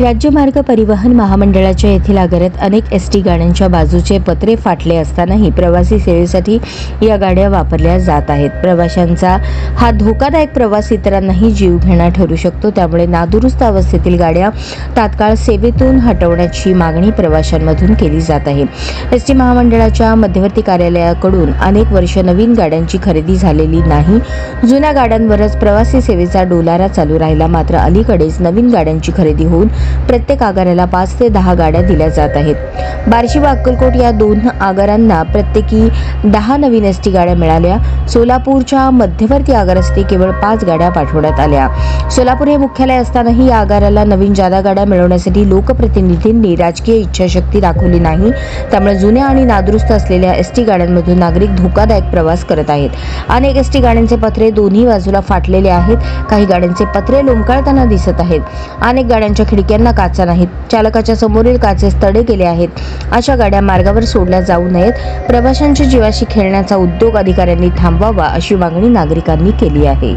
राज्य मार्ग परिवहन महामंडळाच्या येथील आगारात अनेक एस टी गाड्यांच्या बाजूचे पत्रे फाटले असतानाही प्रवासी सेवेसाठी या गाड्या वापरल्या जात आहेत. प्रवाशांचा हा धोकादायक प्रवास इतरांनाही जीव घेणा ठरू शकतो. त्यामुळे नादुरुस्त अवस्थेतील गाड्या तात्काळ सेवेतून हटवण्याची मागणी प्रवाशांमधून केली जात आहे. एस टी महामंडळाच्या मध्यवर्ती कार्यालयाकडून अनेक वर्ष नवीन गाड्यांची खरेदी झालेली नाही. जुन्या गाड्यांवरच प्रवासी सेवेचा डोलारा चालू राहिला. मात्र अलीकडेच नवीन गाड्यांची खरेदी होऊन प्रत्येक आगाराला पाच ते दहा गाड्या दिल्या जात आहेत. बार्शी व अक्कलकोट या दोन आगारांना प्रत्येकी दहा नवीन एस टी गाड्या मिळाल्या. सोलापूरच्या मध्यवर्ती आगारासाठी केवळ पाच गाड्या पाठवण्यात आल्या. सोलापूर हे मुख्यालय असतानाही या आगाराला नवीन जादा गाड्या मिळवण्यासाठी लोकप्रतिनिधींनी राजकीय इच्छाशक्ती दाखवली नाही. त्यामुळे जुन्या आणि नादुरुस्त असलेल्या एस टी गाड्यांमधून नागरिक धोकादायक प्रवास करत आहेत. अनेक एस टी गाड्यांचे पत्रे दोन्ही बाजूला फाटलेले आहेत. काही गाड्यांचे पत्रे लोंबकळताना दिसत आहेत. अनेक गाड्यांच्या खिडक्या खिडक्यांना काचा नाहीत. चालकाच्या समोरील काचेस तडे गेले आहेत. अशा गाड्या मार्गावर सोडल्या जाऊ नयेत. प्रवाशांच्या जीवाशी खेळण्याचा उद्योग अधिकाऱ्यांनी थांबवावा अशी मागणी नागरिकांनी केली आहे.